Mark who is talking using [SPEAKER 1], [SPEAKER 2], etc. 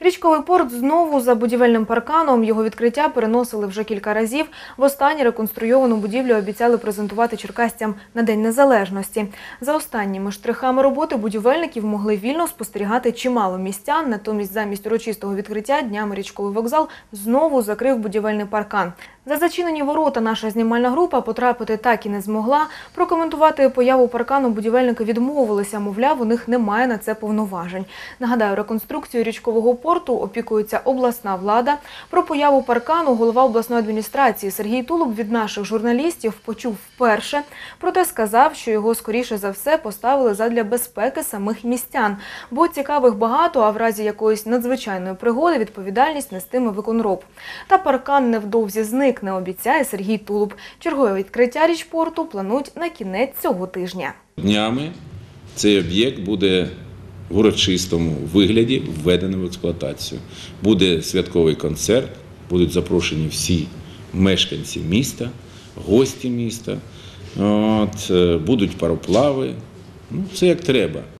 [SPEAKER 1] Річковий порт знову за будівельним парканом. Його відкриття переносили вже кілька разів. Востаннє реконструйовану будівлю обіцяли презентувати черкасцям на День Незалежності. За останніми штрихами роботи будівельників могли вільно спостерігати чимало містян. Натомість замість урочистого відкриття днями річковий вокзал знову закрив будівельний паркан. За зачинені ворота наша знімальна група потрапити так і не змогла. Прокоментувати появу паркану будівельники відмовилися, мовляв, у них немає на це повноважень. Нагадаю, реконструкцією річкового порту опікується обласна влада. Про появу паркану голова обласної адміністрації Сергій Тулуб від наших журналістів почув вперше. Проте сказав, що його скоріше за все поставили задля безпеки самих містян. Бо цікавих багато, а в разі якоїсь надзвичайної пригоди відповідальність нестиме виконроб. Та паркан невдовзі зникне, обіцяє Сергій Тулуб. Чергове відкриття річпорту планують на кінець цього тижня.
[SPEAKER 2] Днями цей об'єкт буде в урочистому вигляді введений в експлуатацію. Буде святковий концерт, будуть запрошені всі мешканці міста, гості міста, От, е, будуть пароплави. Ну, все як треба.